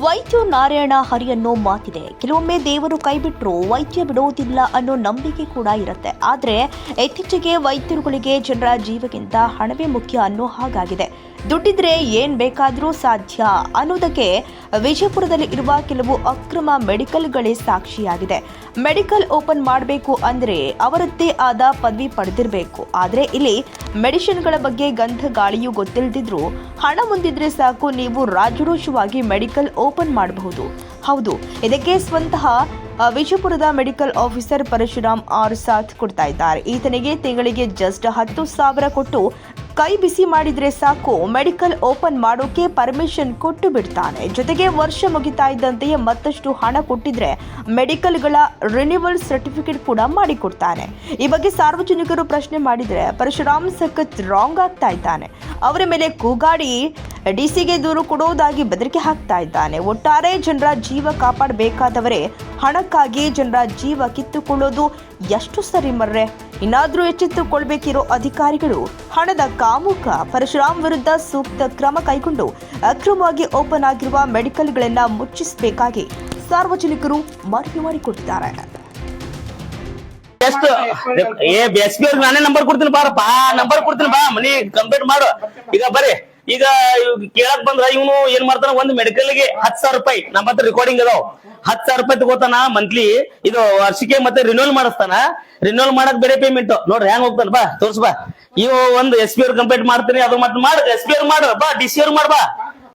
ವೈದ್ಯ ನಾರಾಯಣ ಹರಿಯನ್ನೋ ಮಾತಿದೆ. ಕೆಲವೊಮ್ಮೆ ದೇವರು ಕೈಬಿಟ್ರು ವೈದ್ಯ ಬಿಡೋದಿಲ್ಲ ಅನ್ನೋ ನಂಬಿಕೆ ಕೂಡ ಇರುತ್ತೆ. ಆದ್ರೆ, ಇತ್ತೀಚೆಗೆ ವೈದ್ಯರುಗಳಿಗೆ ಜನರ ಜೀವಕ್ಕಿಂತ ಹಣವೇ ಮುಖ್ಯ ಅನ್ನೋ ಹಾಗಾಗಿದೆ. ದುಡ್ಡಿದ್ರೆ ಏನ್ ಬೇಕಾದರೂ ಸಾಧ್ಯ ಅನ್ನೋದಕ್ಕೆ ವಿಜಯಪುರದಲ್ಲಿ ಇರುವ ಕೆಲವು ಅಕ್ರಮ ಮೆಡಿಕಲ್ಗಳೇ ಸಾಕ್ಷಿಯಾಗಿದೆ. ಮೆಡಿಕಲ್ ಓಪನ್ ಮಾಡಬೇಕು ಅಂದರೆ ಅವರದ್ದೇ ಆದ ಪದವಿ ಪಡೆದಿರಬೇಕು. ಆದರೆ ಇಲ್ಲಿ ಮೆಡಿಸಿನ್ಗಳ ಬಗ್ಗೆ ಗಂಧ ಗಾಳಿಯೂ ಗೊತ್ತಿಲ್ಲದಿದ್ರು ಹಣ ಮುಂದಿದ್ರೆ ಸಾಕು, ನೀವು ರಾಜರೋಷವಾಗಿ ಮೆಡಿಕಲ್ ಓಪನ್ ಮಾಡಬಹುದು. ಹೌದು, ಇದಕ್ಕೆ ಸ್ವಂತಹ ವಿಜಯಪುರದ ಮೆಡಿಕಲ್ ಆಫೀಸರ್ ಪರಶುರಾಮ್ ಆರ್ ಸಾಥ್ ಕೊಡ್ತಾ ಇದ್ದಾರೆ. ಈತನಿಗೆ ತಿಂಗಳಿಗೆ ಜಸ್ಟ್ ಹತ್ತು ಸಾವಿರ ಕೊಟ್ಟು ಕೈ ಬಿಸಿ ಮಾಡಿದ್ರೆ ಸಾಕು, ಮೆಡಿಕಲ್ ಓಪನ್ ಮಾಡೋಕೆ ಪರ್ಮಿಷನ್ ಕೊಟ್ಟು ಬಿಡ್ತಾನೆ. ಜೊತೆಗೆ ವರ್ಷ ಮುಗಿತಾ ಇದ್ದಂತೆಯೇ ಮತ್ತಷ್ಟು ಹಣ ಕೊಟ್ಟಿದ್ರೆ ಮೆಡಿಕಲ್ಗಳ ರಿನ್ಯೂವಲ್ ಸರ್ಟಿಫಿಕೇಟ್ ಕೂಡ ಮಾಡಿಕೊಡ್ತಾನೆ. ಈ ಬಗ್ಗೆ ಸಾರ್ವಜನಿಕರು ಪ್ರಶ್ನೆ ಮಾಡಿದ್ರೆ, ಪರಶುರಾಮ್ ಸಖತ್ ರಾಂಗ್ ಆಗ್ತಾ ಇದ್ದಾನೆ. ಅವರ ಮೇಲೆ ಕೂಗಾಡಿ ಡಿಸಿಗೆ ದೂರು ಕೊಡುವುದಾಗಿ ಬೆದರಿಕೆ ಹಾಕ್ತಾ ಇದ್ದಾನೆ. ಒಟ್ಟಾರೆ ಜನರ ಜೀವ ಕಾಪಾಡಬೇಕಾದವರೇ ಹಣಕ್ಕಾಗಿ ಜನರ ಜೀವ ಕಿತ್ತುಕೊಳ್ಳೋದು ಎಷ್ಟು ಸರಿ ಮರ್ರೆ? ಇನ್ನಾದರೂ ಎಚ್ಚೆತ್ತುಕೊಳ್ಬೇಕಿರೋ ಅಧಿಕಾರಿಗಳು ಹಣದ ಕಾಮುಕ ಪರಶುರಾಮ್ ವಿರುದ್ಧ ಸೂಕ್ತ ಕ್ರಮ ಕೈಗೊಂಡು ಅಕ್ರಮವಾಗಿ ಓಪನ್ ಆಗಿರುವ ಮೆಡಿಕಲ್ಗಳನ್ನ ಮುಚ್ಚಿಸಬೇಕಾಗಿ ಸಾರ್ವಜನಿಕರು ಮನವಿ ಮಾಡಿಕೊಟ್ಟಿದ್ದಾರೆ. ನಂಬರ್ ಕೊಡ್ತೀನಿ ಬಾರಪ್ಪ. ನಂಬರ್ ಕೊಡ್ತೀನಿ ಬಾ. ಮನಿ ಕಂಪ್ಲೀಟ್ ಮಾಡು. ಈಗ ಬರ್ರಿ. ಈಗ ಕೇಳಕ್ ಬಂದ್ರ ಇವನು ಏನ್ ಮಾಡ್ತಾನ, ಒಂದ್ ಮೆಡಿಕಲ್ಗೆ ಹತ್ ಸಾವಿರ ರೂಪಾಯಿ. ನಮ್ಮ ಹತ್ರ ರೆಕಾರ್ಡಿಂಗ್ ಅದಾವ. ಹತ್ ಸಾವಿರ ರೂಪಾಯಿ ತಗೋತಾನ ಮಂತ್ಲಿ ಇದು ವರ್ಷಕ್ಕೆ ಮತ್ತೆ ರಿನ್ಯೂವಲ್ ಮಾಡಿಸ್ತಾನ. ರಿನ್ಯೂವಲ್ ಮಾಡಕ್ ಬೇರೆ ಪೇಮೆಂಟ್ ನೋಡ್ರಿ, ಹೆಂಗ್ ಹೋಗ್ತಾನ, ಬಾ, ತೋರ್ಸ್, ಬಾ. ಇವ್ ಒಂದ್ ಎಸ್ ಪಿ ಅವ್ರ ಕಂಪ್ಲೀಟ್ ಮಾಡ್ತೀನಿ, ಅದು ಮತ್ತೆ ಮಾಡ್ ಎಸ್ ಪಿ ಅವ್ರ ಮಾಡ್, ಬಾ ಡಿ ಸಿ ಅವ್ರ ಮಾಡ್, ಬಾ.